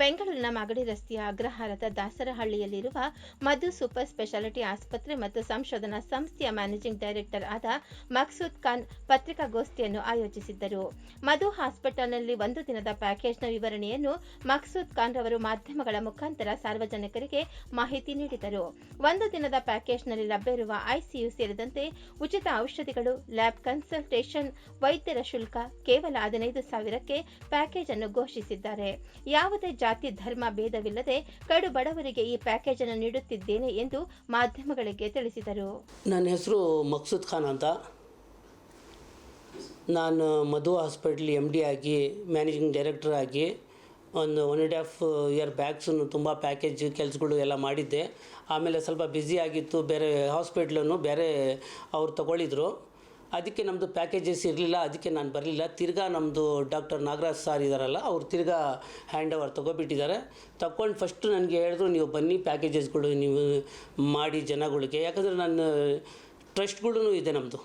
ಬೆಂಗಳೂರಿನ ಮಾಗಡಿ ರಸ್ತೆಯ ಅಗ್ರಹಾರದ ದಾಸರಹಳ್ಳಿಯಲ್ಲಿರುವ ಮಧು super speciality ಆಸ್ಪತ್ರೆ ಮತ್ತು ಸಂಶೋಧನಾ ಸಂಸ್ಥೆಯ ಮ್ಯಾನೇಜಿಂಗ್ ಡೈರೆಕ್ಟರ್ ಆದ ಮಕ್ಸೂದ್ ಖಾನ್ ಪತ್ರಿಕಾಗೋಷ್ಠಿಯನ್ನು ಆಯೋಜಿಸಿದ್ದರು. ಮಧು ಹಾಸ್ಪಿಟಲ್ನಲ್ಲಿ ಒಂದು ದಿನದ ಪ್ಯಾಕೇಜ್ನ ವಿವರಣೆಯನ್ನು ಮಕ್ಸೂದ್ ಖಾನ್ ರವರು ಮಾಧ್ಯಮಗಳ ಮುಖಾಂತರ ಸಾರ್ವಜನಿಕರಿಗೆ ಮಾಹಿತಿ ನೀಡಿದರು. ಒಂದು ದಿನದ ಪ್ಯಾಕೇಜ್ನಲ್ಲಿ ಲಭ್ಯವಿರುವ ಐಸಿಯು ಸೇರಿದಂತೆ ಉಚಿತ ಔಷಧಿಗಳು, ಲ್ಯಾಬ್ ಕನ್ಸಲ್ಟೇಷನ್, ವೈದ್ಯರ ಶುಲ್ಕ ಕೇವಲ ಹದಿನೈದು ಸಾವಿರಕ್ಕೆ ಪ್ಯಾಕೇಜ್ ಅನ್ನು ಘೋಷಿಸಿದ್ದಾರೆ. ಯಾವುದೇ ಜಾತಿ ಧರ್ಮ ಭೇದವಿಲ್ಲದೆ ಕಡು ಬಡವರಿಗೆ ಈ ಪ್ಯಾಕೇಜ್ ಅನ್ನು ನೀಡುತ್ತಿದ್ದೇನೆ ಎಂದು ಮಾಧ್ಯಮಗಳಿಗೆ ತಿಳಿಸಿದರು. ನನ್ನ ಹೆಸರು ಮಕ್ಸೂದ್ ಖಾನ್ ಅಂತ. ನಾನು ಮಧು ಹಾಸ್ಪಿಟ್ಲ್ ಎಂ ಡಿ ಆಗಿ ಮ್ಯಾನೇಜಿಂಗ್ ಡೈರೆಕ್ಟರ್ ಆಗಿ ಒಂದು ಒನ್ ಆ್ಯಂಡ್ ಹಾಫ್ ಇಯರ್ ಬ್ಯಾಗ್ಸನ್ನು ತುಂಬ ಪ್ಯಾಕೇಜ್ ಕೆಲಸಗಳು ಎಲ್ಲ ಮಾಡಿದ್ದೆ. ಆಮೇಲೆ ಸ್ವಲ್ಪ ಬ್ಯುಸಿ ಆಗಿತ್ತು, ಬೇರೆ ಹಾಸ್ಪಿಟ್ಲನ್ನು ಬೇರೆ ಅವ್ರು ತಗೊಳ್ಳಿದ್ರು ಅದಕ್ಕೆ ನಮ್ಮದು ಪ್ಯಾಕೇಜಸ್ ಇರಲಿಲ್ಲ, ಅದಕ್ಕೆ ನಾನು ಬರಲಿಲ್ಲ. ತಿರ್ಗಾ ನಮ್ಮದು ಡಾಕ್ಟರ್ ನಾಗರಾಜ್ ಸರ್ ಇದ್ದಾರಲ್ಲ ಅವ್ರು ತಿರ್ಗಾ ಹ್ಯಾಂಡ್ ಓವರ್ ತೊಗೊಬಿಟ್ಟಿದ್ದಾರೆ ತಗೊಂಡು ಫಸ್ಟು ನನಗೆ ಹೇಳಿದ್ರು, ನೀವು ಬನ್ನಿ ಪ್ಯಾಕೇಜಸ್ಗಳು ನೀವು ಮಾಡಿ ಜನಗಳಿಗೆ. ಯಾಕಂದರೆ ನನ್ನ ಟ್ರಸ್ಟ್ಗಳೂ ಇದೆ ನಮ್ಮದು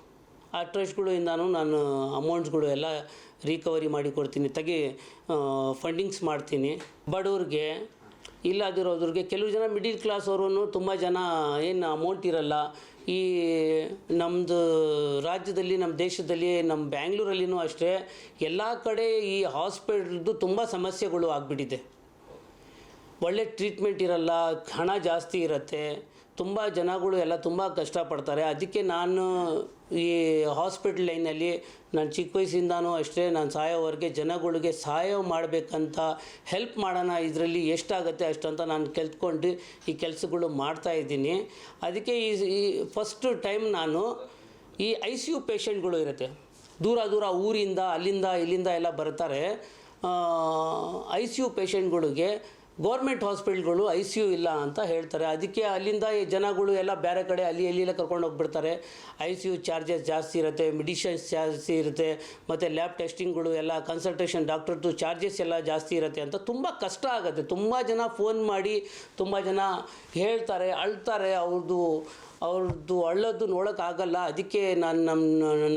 ಆ ಟ್ರಸ್ಟ್ಗಳು ಇಂದಾನು ನಾನು ಅಮೌಂಟ್ಸ್ಗಳು ಎಲ್ಲ ರಿಕವರಿ ಮಾಡಿ ಕೊಡ್ತೀನಿ, ತೆಗಿ ಫಂಡಿಂಗ್ಸ್ ಮಾಡ್ತೀನಿ. ಬಡವ್ರಿಗೆ, ಇಲ್ಲದಿರೋದ್ರಿಗೆ, ಕೆಲವು ಜನ ಮಿಡಿಲ್ ಕ್ಲಾಸ್ ಅವರು ತುಂಬ ಜನ ಏನು ಅಮೌಂಟ್ ಇರಲ್ಲ ಈ ನಮ್ಮದು ರಾಜ್ಯದಲ್ಲಿ ನಮ್ಮ ದೇಶದಲ್ಲಿ ನಮ್ಮ ಬ್ಯಾಂಗ್ಳೂರಲ್ಲಿನೂ ಅಷ್ಟೇ, ಎಲ್ಲ ಕಡೆ ಈ ಹಾಸ್ಪಿಟಲ್ದು ತುಂಬ ಸಮಸ್ಯೆಗಳು ಆಗಿಬಿಟ್ಟಿದೆ. ಒಳ್ಳೆ ಟ್ರೀಟ್ಮೆಂಟ್ ಇರಲ್ಲ, ಹಣ ಜಾಸ್ತಿ ಇರುತ್ತೆ, ತುಂಬ ಜನಗಳು ಎಲ್ಲ ತುಂಬ ಕಷ್ಟಪಡ್ತಾರೆ. ಅದಕ್ಕೆ ನಾನು ಈ ಹಾಸ್ಪಿಟ್ಲ್ ಲೈನಲ್ಲಿ ನಾನು ಚಿಕ್ಕ ವಯಸ್ಸಿಂದನೂ ಅಷ್ಟೇ ನಾನು ಸಾಯೋವರೆಗೆ ಜನಗಳಿಗೆ ಸಹಾಯ ಮಾಡಬೇಕಂತ ಹೆಲ್ಪ್ ಮಾಡೋಣ, ಇದರಲ್ಲಿ ಎಷ್ಟಾಗುತ್ತೆ ಅಷ್ಟಂತ ನಾನು ಕಲ್ತ್ಕೊಂಡು ಈ ಕೆಲಸಗಳು ಮಾಡ್ತಾ ಇದ್ದೀನಿ. ಅದಕ್ಕೆ ಈ ಈ ಫಸ್ಟ್ ಟೈಮ್ ನಾನು ಈ ಐ ಸಿ ಯು ಪೇಷಂಟ್ಗಳು ಇರುತ್ತೆ. ದೂರ ದೂರ ಊರಿಂದ, ಅಲ್ಲಿಂದ ಇಲ್ಲಿಂದ ಎಲ್ಲ ಬರ್ತಾರೆ. ಐ ಸಿ ಯು ಪೇಷಂಟ್ಗಳಿಗೆ ಗೌರ್ಮೆಂಟ್ ಹಾಸ್ಪಿಟ್ಲ್ಗಳು ಐ ಸಿ ಯು ಇಲ್ಲ ಅಂತ ಹೇಳ್ತಾರೆ. ಅದಕ್ಕೆ ಅಲ್ಲಿಂದ ಜನಗಳು ಎಲ್ಲ ಬೇರೆ ಕಡೆ ಅಲ್ಲಿ ಎಲ್ಲಿಲ್ಲ ಕರ್ಕೊಂಡು ಹೋಗ್ಬಿಡ್ತಾರೆ. ಐ ಸಿ ಯು ಚಾರ್ಜಸ್ ಜಾಸ್ತಿ ಇರುತ್ತೆ, ಮೆಡಿಷನ್ಸ್ ಜಾಸ್ತಿ ಇರುತ್ತೆ, ಮತ್ತು ಲ್ಯಾಬ್ ಟೆಸ್ಟಿಂಗ್ಗಳು ಎಲ್ಲ, ಕನ್ಸಲ್ಟೇಷನ್ ಡಾಕ್ಟರ್ದು ಚಾರ್ಜಸ್ ಎಲ್ಲ ಜಾಸ್ತಿ ಇರುತ್ತೆ ಅಂತ ತುಂಬ ಕಷ್ಟ ಆಗುತ್ತೆ. ತುಂಬ ಜನ ಫೋನ್ ಮಾಡಿ ತುಂಬ ಜನ ಹೇಳ್ತಾರೆ, ಅಳ್ತಾರೆ ಅವ್ರದ್ದು ಅವ್ರದ್ದು ಅಳ್ಳೋದು ನೋಡೋಕ್ಕಾಗಲ್ಲ ಅದಕ್ಕೆ ನಾನು ನಮ್ಮ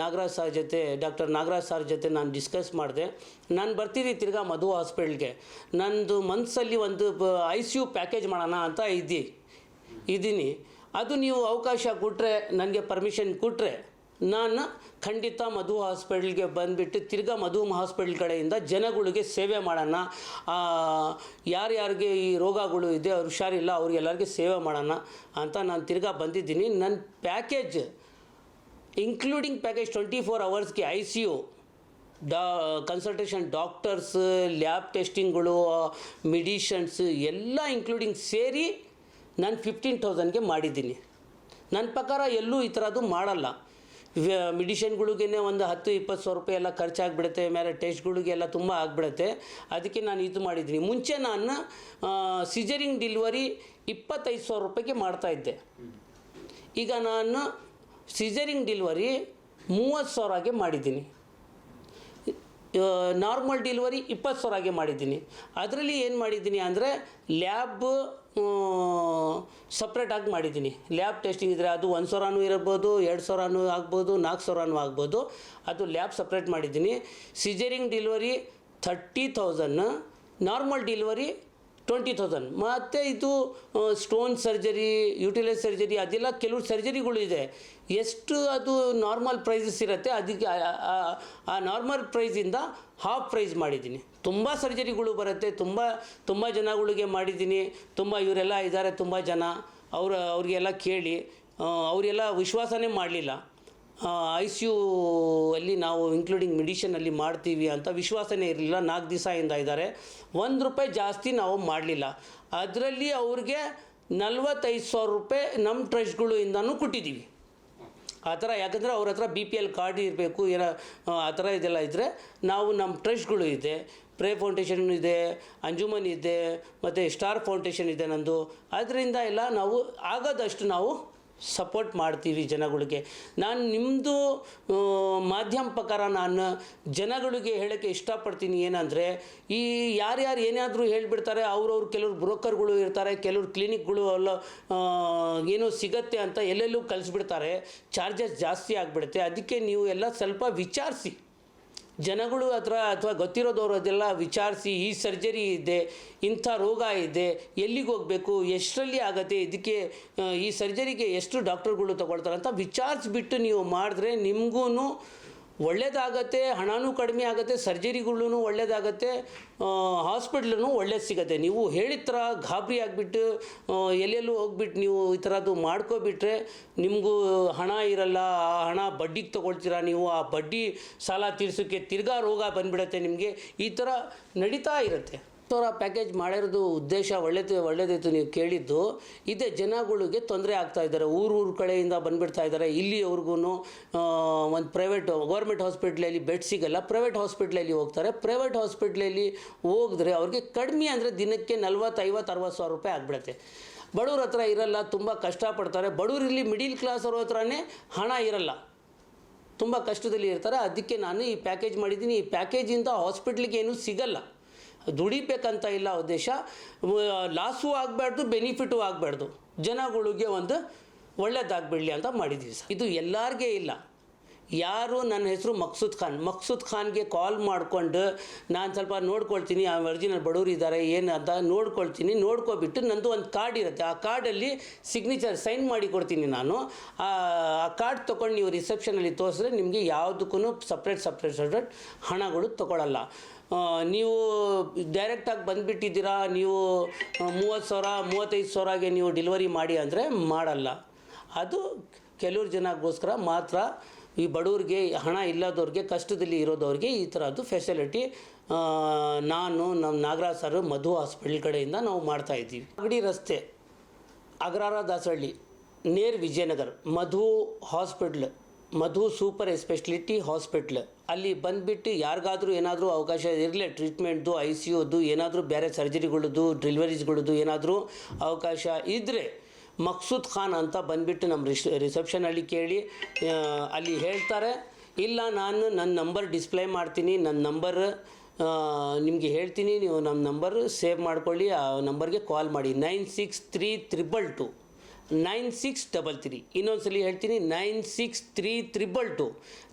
ನಾಗರಾಜ್ ಸರ್ ಜೊತೆ, ಡಾಕ್ಟರ್ ನಾಗರಾಜ್ ಸರ್ ಜೊತೆ ನಾನು ಡಿಸ್ಕಸ್ ಮಾಡಿದೆ. ನಾನು ಬರ್ತೀನಿ ತಿರ್ಗಾ ಮಧು ಹಾಸ್ಪಿಟ್ಲ್ಗೆ ನಂದು ಮನಸ್ಸಲ್ಲಿ ಒಂದು ಐ ಸಿ ಯು ಪ್ಯಾಕೇಜ್ ಮಾಡೋಣ ಅಂತ ಇದ್ದಿ, ಇದ್ದೀನಿ. ಅದು ನೀವು ಅವಕಾಶ ಕೊಟ್ಟರೆ ನನಗೆ ಪರ್ಮಿಷನ್ ಕೊಟ್ಟರೆ ನಾನು ಖಂಡಿತ ಮಧು ಹಾಸ್ಪಿಟ್ಲ್ಗೆ ಬಂದುಬಿಟ್ಟು ತಿರ್ಗಾ ಮಧು ಹಾಸ್ಪಿಟ್ಲ್ ಕಡೆಯಿಂದ ಜನಗಳಿಗೆ ಸೇವೆ ಮಾಡೋಣ. ಯಾರ್ಯಾರಿಗೆ ಈ ರೋಗಗಳು ಇದೆ, ಅವ್ರು ಹುಷಾರಿಲ್ಲ ಅವ್ರಿಗೆಲ್ಲರಿಗೆ ಸೇವೆ ಮಾಡೋಣ ಅಂತ ನಾನು ತಿರ್ಗಾ ಬಂದಿದ್ದೀನಿ. ನನ್ನ package, including package twenty four ಅವರ್ಸ್ಗೆ I C U, ಡಾ, ಕನ್ಸಲ್ಟೇಷನ್ ಡಾಕ್ಟರ್ಸ್, ಲ್ಯಾಬ್ ಟೆಸ್ಟಿಂಗ್ಗಳು, ಮೆಡಿಷನ್ಸ್ ಎಲ್ಲ ಇನ್ಕ್ಲೂಡಿಂಗ್ ಸೇರಿ ನಾನು ಫಿಫ್ಟೀನ್ ತೌಸಂಡ್ಗೆ ಮಾಡಿದ್ದೀನಿ. ನನ್ನ ಪ್ರಕಾರ ಎಲ್ಲೂ ಈ ಥರದ್ದು ಮಾಡಲ್ಲ. ಮೆಡಿಷನ್ಗಳಿಗೇ ಒಂದು ಹತ್ತು, ಇಪ್ಪತ್ತು ಸಾವಿರ ರೂಪಾಯಿ ಎಲ್ಲ ಖರ್ಚಾಗ್ಬಿಡುತ್ತೆ, ಮೇಲೆ ಟೆಸ್ಟ್ಗಳಿಗೆಲ್ಲ ತುಂಬ ಆಗ್ಬಿಡುತ್ತೆ. ಅದಕ್ಕೆ ನಾನು ಇದು ಮಾಡಿದ್ದೀನಿ ಮುಂಚೆ ನಾನು ಸಿಜರಿಂಗ್ ಡಿಲ್ವರಿ ಇಪ್ಪತ್ತೈದು ಸಾವಿರ ರೂಪಾಯಿಗೆ ಮಾಡ್ತಾಯಿದ್ದೆ ಈಗ ನಾನು ಸಿಜರಿಂಗ್ ಡಿಲ್ವರಿ ಮೂವತ್ತು ಸಾವಿರಗೆ ಮಾಡಿದ್ದೀನಿ. ನಾರ್ಮಲ್ ಡಿಲ್ವರಿ ಇಪ್ಪತ್ತು ಸಾವಿರಗೆ ಮಾಡಿದ್ದೀನಿ. ಅದರಲ್ಲಿ ಏನು ಮಾಡಿದ್ದೀನಿ ಅಂದರೆ, ಲ್ಯಾಬ್ ಸಪ್ರೇಟಾಗಿ ಮಾಡಿದ್ದೀನಿ. ಲ್ಯಾಬ್ ಟೆಸ್ಟಿಂಗ್ ಇದ್ದರೆ ಅದು ಒಂದು ಸಾವಿರನೂ ಇರ್ಬೋದು, ಎರಡು ಸಾವಿರನೂ ಆಗ್ಬೋದು ನಾಲ್ಕು ಸಾವಿರನೂ ಆಗ್ಬೋದು. ಅದು ಲ್ಯಾಬ್ ಸಪ್ರೇಟ್ ಮಾಡಿದ್ದೀನಿ. Caesarean delivery thirty thousand normal delivery twenty thousand ಮತ್ತು ಇದು ಸ್ಟೋನ್ ಸರ್ಜರಿ ಯುಟಿಲೈಸ್ ಸರ್ಜರಿ ಅದೆಲ್ಲ ಕೆಲವು ಸರ್ಜರಿಗಳಿದೆ ಎಷ್ಟು ಅದು ನಾರ್ಮಲ್ ಪ್ರೈಸಸ್ ಇರುತ್ತೆ, ಅದಕ್ಕೆ, ಆ- ನಾರ್ಮಲ್ ಪ್ರೈಸಿಂದ ಹಾಫ್ ಪ್ರೈಸ್ ಮಾಡಿದ್ದೀನಿ. ತುಂಬ ಸರ್ಜರಿಗಳು ಬರುತ್ತೆ, ತುಂಬ ತುಂಬ ಜನಗಳಿಗೆ ಮಾಡಿದ್ದೀನಿ. ತುಂಬ ಇವರೆಲ್ಲ ಇದ್ದಾರೆ ತುಂಬ ಜನ. ಅವರು, ಅವ್ರಿಗೆಲ್ಲ ಕೇಳಿ ಅವರೆಲ್ಲ ವಿಶ್ವಾಸನೇ ಮಾಡಲಿಲ್ಲ. ಐ ಸಿ ಯು ಅಲ್ಲಿ ನಾವು ಇನ್ಕ್ಲೂಡಿಂಗ್ ಮೆಡಿಷನಲ್ಲಿ ಮಾಡ್ತೀವಿ ಅಂತ ವಿಶ್ವಾಸನೇ ಇರಲಿಲ್ಲ. ನಾಲ್ಕು ದಿವಸದಿಂದ ಇದ್ದಾರೆ. ಒಂದು ರೂಪಾಯಿ ಜಾಸ್ತಿ ನಾವು ಮಾಡಲಿಲ್ಲ. ಅದರಲ್ಲಿ ಅವ್ರಿಗೆ ನಲ್ವತ್ತೈದು ಸಾವಿರ ರೂಪಾಯಿ ನಮ್ಮ ಟ್ರಸ್ಟ್ಗಳು ಇಂದನೂ ಕೊಟ್ಟಿದ್ದೀವಿ. ಆ ಥರ ಯಾಕಂದರೆ ಅವ್ರ ಹತ್ರ ಬಿ ಪಿ ಎಲ್ ಕಾರ್ಡ್ ಇರಬೇಕು ಏನೋ ಆ, ಥರ ಇದೆಲ್ಲ ಇದ್ದರೆ ನಾವು ನಮ್ಮ ಟ್ರಸ್ಟ್ಗಳು ಇದೆ. ಪ್ರೇ ಫೌಂಡೇಶನ್ ಇದೆ ಅಂಜುಮನ್ ಇದೆ ಮತ್ತು ಸ್ಟಾರ್ ಫೌಂಡೇಶನ್ ಇದೆ ನಂದು. ಅದರಿಂದ ಎಲ್ಲ ನಾವು ಆಗೋದಷ್ಟು ನಾವು ಸಪೋರ್ಟ್ ಮಾಡ್ತೀವಿ ಜನಗಳಿಗೆ. ನಾನು ನಿಮ್ಮದು ಮಾಧ್ಯಮ ಪ್ರಕಾರ ನಾನು ಜನಗಳಿಗೆ ಹೇಳೋಕ್ಕೆ ಇಷ್ಟಪಡ್ತೀನಿ ಏನಂದರೆ, ಈ ಯಾರ್ಯಾರು ಏನಾದರೂ ಹೇಳಿಬಿಡ್ತಾರೆ, ಅವ್ರವ್ರು ಕೆಲವ್ರು ಬ್ರೋಕರ್ಗಳು ಇರ್ತಾರೆ, ಕೆಲವ್ರು ಕ್ಲಿನಿಕ್ಗಳು ಅಲ್ಲ ಏನು ಸಿಗತ್ತೆ ಅಂತ ಎಲ್ಲೆಲ್ಲೂ ಕಲಿಸ್ಬಿಡ್ತಾರೆ, ಚಾರ್ಜಸ್ ಜಾಸ್ತಿ ಆಗಿಬಿಡುತ್ತೆ, ಅದಕ್ಕೆ ನೀವು ಎಲ್ಲ ಸ್ವಲ್ಪ ವಿಚಾರಿಸಿ. ಜನಗಳು ಹತ್ರ ಅಥವಾ ಗೊತ್ತಿರೋದವರು ಅದೆಲ್ಲ ವಿಚಾರಿಸಿ ಈ ಸರ್ಜರಿ ಇದೆ, ಇಂಥ ರೋಗ ಇದೆ, ಎಲ್ಲಿಗೆ ಹೋಗಬೇಕು, ಎಷ್ಟರಲ್ಲಿ ಆಗತ್ತೆ, ಇದಕ್ಕೆ ಈ ಸರ್ಜರಿಗೆ ಎಷ್ಟು ಡಾಕ್ಟರ್ಗಳು ತಗೊಳ್ತಾರೆ ಅಂತ ವಿಚಾರಿಸ್ಬಿಟ್ಟು ನೀವು ಮಾಡಿದ್ರೆ ನಿಮಗೂ ಒಳ್ಳೇದಾಗತ್ತೆ, ಹಣನೂ ಕಡಿಮೆ ಆಗುತ್ತೆ ಸರ್ಜರಿಗಳೂ ಒಳ್ಳೇದಾಗತ್ತೆ ಹಾಸ್ಪಿಟ್ಲೂ ಒಳ್ಳೇದು ಸಿಗುತ್ತೆ. ನೀವು ಹೇಳಿದ ಥರ ಗಾಬರಿ ಆಗಿಬಿಟ್ಟು ಎಲ್ಲೆಲ್ಲೂ ಹೋಗ್ಬಿಟ್ಟು ನೀವು ಈ ಥರದ್ದು ಮಾಡ್ಕೊಬಿಟ್ರೆ ನಿಮಗೂ ಹಣ ಇರಲ್ಲ, ಆ ಹಣ ಬಡ್ಡಿಗೆ ತೊಗೊಳ್ತೀರಾ ನೀವು, ಆ ಬಡ್ಡಿ ಸಾಲ ತೀರಿಸೋಕ್ಕೆ ತಿರ್ಗಾ ರೋಗ ಬಂದ್ಬಿಡತ್ತೆ ನಿಮಗೆ. ಈ ಥರ ನಡೀತಾ ಇರುತ್ತೆ. ಥರ ಪ್ಯಾಕೇಜ್ ಮಾಡಿರೋದು ಉದ್ದೇಶ ಒಳ್ಳೇದು, ಒಳ್ಳೇದಿತ್ತು ನೀವು ಕೇಳಿದ್ದು, ಇದೇ ಜನಗಳಿಗೆ ತೊಂದರೆ ಆಗ್ತಾ ಇದ್ದಾರೆ. ಊರು ಊರು ಕಡೆಯಿಂದ ಬಂದುಬಿಡ್ತಾ ಇದ್ದಾರೆ. ಇಲ್ಲಿಯವ್ರಿಗೂ ಒಂದು ಪ್ರೈವೇಟ್ ಗೌರ್ಮೆಂಟ್ ಹಾಸ್ಪಿಟ್ಲಲ್ಲಿ ಬೆಡ್ ಸಿಗಲ್ಲ. ಪ್ರೈವೇಟ್ ಹಾಸ್ಪಿಟ್ಲಲ್ಲಿ ಹೋಗ್ತಾರೆ. ಪ್ರೈವೇಟ್ ಹಾಸ್ಪಿಟ್ಲಲ್ಲಿ ಹೋಗಿದ್ರೆ ಅವ್ರಿಗೆ ಕಡಿಮೆ ಅಂದರೆ ದಿನಕ್ಕೆ ನಲ್ವತ್ತು ಐವತ್ತು ಅರವತ್ತು ಸಾವಿರ ರೂಪಾಯಿ ಆಗಿಬಿಡುತ್ತೆ. ಬಡವ್ರ ಹತ್ರ ಇರಲ್ಲ, ತುಂಬ ಕಷ್ಟಪಡ್ತಾರೆ. ಬಡವರಲ್ಲಿ ಮಿಡಿಲ್ ಕ್ಲಾಸ್ ಅವ್ರ ಹತ್ರನೇ ಹಣ ಇರಲ್ಲ. ತುಂಬ ಕಷ್ಟದಲ್ಲಿ ಇರ್ತಾರೆ. ಅದಕ್ಕೆ ನಾನು ಈ ಪ್ಯಾಕೇಜ್ ಮಾಡಿದ್ದೀನಿ. ಈ ಪ್ಯಾಕೇಜಿಂದ ಹಾಸ್ಪಿಟ್ಲಿಗೆ ಏನೂ ಸಿಗಲ್ಲ. ದುಡಿಬೇಕಂತ ಇಲ್ಲ ಉದ್ದೇಶ ಲಾಸು ಆಗಬಾರ್ದು ಬೆನಿಫಿಟು ಆಗಬಾರ್ದು. ಜನಗಳಿಗೆ ಒಂದು ಒಳ್ಳೇದಾಗ್ಬಿಡಲಿ ಅಂತ ಮಾಡಿದ್ದೀವಿ ಸರ್. ಇದು ಎಲ್ಲರಿಗೆ ಇಲ್ಲ. ಯಾರು ನನ್ನ ಹೆಸರು ಮಕ್ಸೂದ್ ಖಾನ್. ಮಕ್ಸೂದ್ ಖಾನ್ಗೆ ಕಾಲ್ ಮಾಡಿಕೊಂಡು ನಾನು ಸ್ವಲ್ಪ ನೋಡ್ಕೊಳ್ತೀನಿ ಆ ಒರಿಜಿನಲ್ ಬಡವರು ಇದ್ದಾರೆ ಏನು ಅಂತ ನೋಡ್ಕೊಳ್ತೀನಿ ನೋಡ್ಕೊಬಿಟ್ಟು ನಂದು ಒಂದು ಕಾರ್ಡ್ ಇರುತ್ತೆ. ಆ ಕಾರ್ಡಲ್ಲಿ ಸಿಗ್ನೇಚರ್ ಸೈನ್ ಮಾಡಿ ಕೊಡ್ತೀನಿ ನಾನು. ಆ ಕಾರ್ಡ್ ತೊಗೊಂಡು ನೀವು ರಿಸೆಪ್ಷನಲ್ಲಿ ತೋರಿಸಿದ್ರೆ ನಿಮಗೆ ಯಾವುದಕ್ಕೂ ಸಪ್ರೇಟ್ ಸಪ್ರೇಟ್ ಸಪ್ರೇಟ್ ಹಣಗಳು ತೊಗೊಳಲ್ಲ. ಆ, ನೀವು ಡೈರೆಕ್ಟಾಗಿ ಬಂದುಬಿಟ್ಟಿದ್ದೀರಾ, ನೀವು ಮೂವತ್ತು ಸಾವಿರ, ಮೂವತ್ತೈದು ಸಾವಿರಗೆ ನೀವು ಡೆಲಿವರಿ ಮಾಡಿ ಅಂದರೆ ಮಾಡಲ್ಲ. ಅದು ಕೆಲವ್ರು ಜನಗೋಸ್ಕರ ಮಾತ್ರ ಈ ಬಡವ್ರಿಗೆ ಹಣ ಇಲ್ಲದವ್ರಿಗೆ, ಕಷ್ಟದಲ್ಲಿ ಇರೋದವ್ರಿಗೆ ಈ ಥರದ್ದು ಫೆಸಿಲಿಟಿ ನಾನು ನಮ್ಮ ನಾಗರಾಜ್ ಸರ್ ಮಧು ಹಾಸ್ಪಿಟಲ್ ಕಡೆಯಿಂದ ನಾವು ಮಾಡ್ತಾಯಿದ್ದೀವಿ ಅಗಡಿ ರಸ್ತೆ, Agrahara Dasahalli near Vijayanagar, Madhu hospital Madhu super speciality hospital. ಅಲ್ಲಿ ಬಂದುಬಿಟ್ಟು ಯಾರಿಗಾದರೂ ಏನಾದರೂ ಅವಕಾಶ ಇರಲಿ, ಟ್ರೀಟ್ಮೆಂಟ್ದು, ಐ ಸಿ ಯುದು ಏನಾದರೂ ಬೇರೆ ಸರ್ಜರಿಗಳದ್ದು ಡೆಲಿವರೀಸ್ಗಳದ್ದು ಏನಾದರೂ ಅವಕಾಶ ಇದ್ದರೆ ಮಕ್ಸೂದ್ ಖಾನ್ ಅಂತ ಬಂದುಬಿಟ್ಟು ನಮ್ಮ ರಿಸ್ ರಿಸೆಪ್ಷನಲ್ಲಿ ಕೇಳಿ ಅಲ್ಲಿ ಹೇಳ್ತಾರೆ. ಇಲ್ಲ, ನಾನು ನನ್ನ ನಂಬರ್ ಡಿಸ್ಪ್ಲೇ ಮಾಡ್ತೀನಿ, ನನ್ನ ನಂಬರ್ ನಿಮಗೆ ಹೇಳ್ತೀನಿ, ನೀವು ನಮ್ಮ ನಂಬರ್ ಸೇವ್ ಮಾಡ್ಕೊಳ್ಳಿ, ಆ ನಂಬರ್ಗೆ ಕಾಲ್ ಮಾಡಿ. Nine six three triple two. Nine six double three. ಇನ್ನೊಂದ್ಸಲಿ ಹೇಳ್ತೀನಿ nine six three triple two.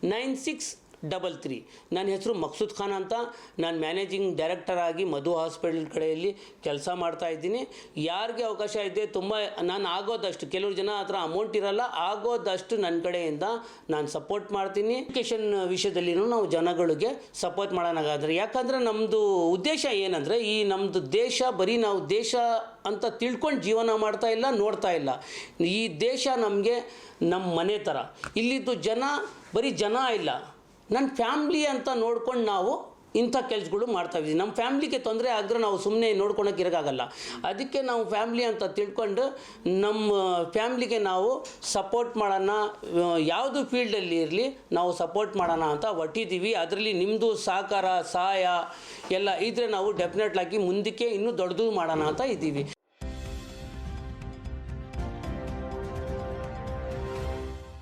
Nine six double three. ನನ್ನ ಹೆಸರು ಮಕ್ಸೂದ್ ಖಾನ್ ಅಂತ. ನಾನು ಮ್ಯಾನೇಜಿಂಗ್ ಡೈರೆಕ್ಟರ್ ಆಗಿ ಮಧು ಹಾಸ್ಪಿಟಲ್ ಕಡೆಯಲ್ಲಿ ಕೆಲಸ ಮಾಡ್ತಾ ಇದ್ದೀನಿ. ಯಾರಿಗೆ ಅವಕಾಶ ಇದೆ ತುಂಬ, ನಾನು ಆಗೋದಷ್ಟು, ಕೆಲವರು ಜನ ಹತ್ರ ಅಮೌಂಟ್ ಇರಲ್ಲ, ಆಗೋದಷ್ಟು ನನ್ನ ಕಡೆಯಿಂದ ನಾನು ಸಪೋರ್ಟ್ ಮಾಡ್ತೀನಿ. ಎಜುಕೇಷನ್ ವಿಷಯದಲ್ಲಿನೂ ನಾವು ಜನಗಳಿಗೆ ಸಪೋರ್ಟ್ ಮಾಡೋಣಾಗಾದ್ರೆ ಯಾಕಂದರೆ ನಮ್ಮದು ಉದ್ದೇಶ ಏನಂದರೆ, ಈ ನಮ್ಮದು ದೇಶ, ಬರೀ ನಾವು ದೇಶ ಅಂತ ತಿಳ್ಕೊಂಡು ಜೀವನ ಮಾಡ್ತಾ ಇಲ್ಲ, ನೋಡ್ತಾ ಇಲ್ಲ. ಈ ದೇಶ ನಮಗೆ ನಮ್ಮ ಮನೆ ಥರ. ಇಲ್ಲಿದ್ದು ಜನ, ಬರೀ ಜನ ಇಲ್ಲ. ನನ್ನ ಫ್ಯಾಮ್ಲಿ ಅಂತ ನೋಡ್ಕೊಂಡು ನಾವು ಇಂಥ ಕೆಲಸಗಳು ಮಾಡ್ತಾ ಇದ್ದೀವಿ. ನಮ್ಮ ಫ್ಯಾಮ್ಲಿಗೆ ತೊಂದರೆ ಆದರೆ ನಾವು ಸುಮ್ಮನೆ ನೋಡ್ಕೊಳಕ್ಕೆ ಇರೋಕ್ಕಾಗಲ್ಲ ಅದಕ್ಕೆ ನಾವು ಫ್ಯಾಮ್ಲಿ ಅಂತ ತಿಳ್ಕೊಂಡು ನಮ್ಮ ಫ್ಯಾಮ್ಲಿಗೆ ನಾವು ಸಪೋರ್ಟ್ ಮಾಡೋಣ ಯಾವುದು ಫೀಲ್ಡಲ್ಲಿ ಇರಲಿ ನಾವು ಸಪೋರ್ಟ್ ಮಾಡೋಣ ಅಂತ ಹೊಟ್ಟಿದ್ದೀವಿ ಅದರಲ್ಲಿ ನಿಮ್ಮದು ಸಹಕಾರ, ಸಹಾಯ ಎಲ್ಲ ಇದ್ದರೆ ನಾವು ಡೆಫಿನೆಟ್ಲಾಗಿ ಮುಂದಕ್ಕೆ ಇನ್ನೂ ದೊಡ್ಡದು ಮಾಡೋಣ ಅಂತ ಇದ್ದೀವಿ.